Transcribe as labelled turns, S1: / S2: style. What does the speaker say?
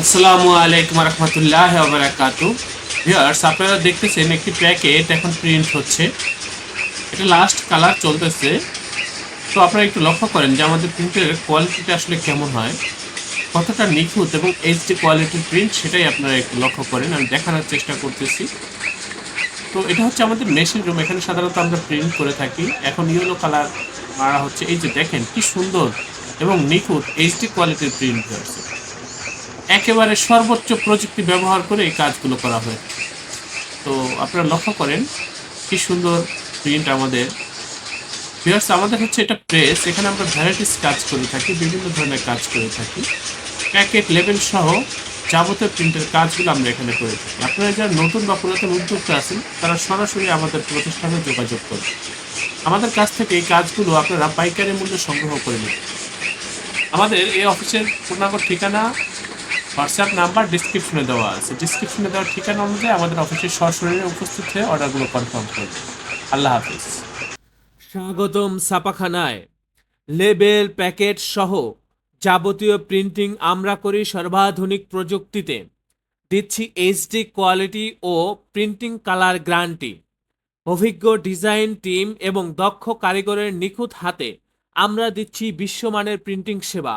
S1: আসসালামু আলাইকুম রহমতুল্লাহ বারাকাতু। ভিউয়ার্স আপনারা দেখতেছেন একটি প্যাকেট এখন প্রিন্ট হচ্ছে। এটা লাস্ট কালার চলতেছে। তো আপনারা একটু লক্ষ্য করেন যে আমাদের প্রিন্টের কোয়ালিটিটা আসলে কেমন হয়। কতটা নিখুঁত এবং এইচডি কোয়ালিটির প্রিন্ট সেটাই আপনারা একটু লক্ষ্য করেন। আমি দেখানোর চেষ্টা করতেছি। তো এটা হচ্ছে আমাদের মেশিন রুম এখানে সাধারণত আমরা প্রিন্ট করে থাকি। এখন ইয়েলো কালার মারা হচ্ছে। এই যে দেখেন কি সুন্দর এবং নিখুঁত এইচডি কোয়ালিটির প্রিন্ট হয়েছে একেবারে সর্বোচ্চ প্রযুক্তি ব্যবহার করে এই কাজগুলো করা হয়। তো আপনারা লক্ষ্য করেন, কি সুন্দর প্রিন্ট আমাদের। ভিউয়ার্স আমাদের হচ্ছে এটা প্রেস এখানে আমরা ভ্যারাইটিস কাজ করে থাকি, বিভিন্ন ধরনের কাজ করে থাকি। প্যাকেট লেভেল সহ যাবতীয় প্রিন্টের কাজগুলো আমরা এখানে করে থাকি। আপনারা যারা নতুন বা পুরাতন উদ্যোক্তা আছেন, তারা সরাসরি আমাদের প্রতিষ্ঠানে যোগাযোগ করুন। আমাদের কাছ থেকে এই কাজগুলো আপনারা পাইকারি মূল্যে সংগ্রহ করে নিন। আমাদের এই অফিসের পূর্ণাঙ্গ ঠিকানা হোয়াটসঅ্যাপ নাম্বার ডিসক্রিপশনে দেওয়া আছে। ডিসক্রিপশনে দেওয়া ঠিকানা অনুযায়ী আমাদের অফিসে সরাসরি উপস্থিত হয়ে অর্ডারগুলো কনফার্ম করবে আল্লাহ হাফিজ।
S2: স্বাগতম ছাপাখানায়। লেবেল প্যাকেট সহ যাবতীয় প্রিন্টিং আমরা করি সর্বাধুনিক প্রযুক্তিতে। দিচ্ছি এইচডি কোয়ালিটি ও প্রিন্টিং কালার গ্যারান্টি অভিজ্ঞ ডিজাইন টিম এবং দক্ষ কারিগরের নিখুঁত হাতে আমরা দিচ্ছি বিশ্বমানের প্রিন্টিং সেবা।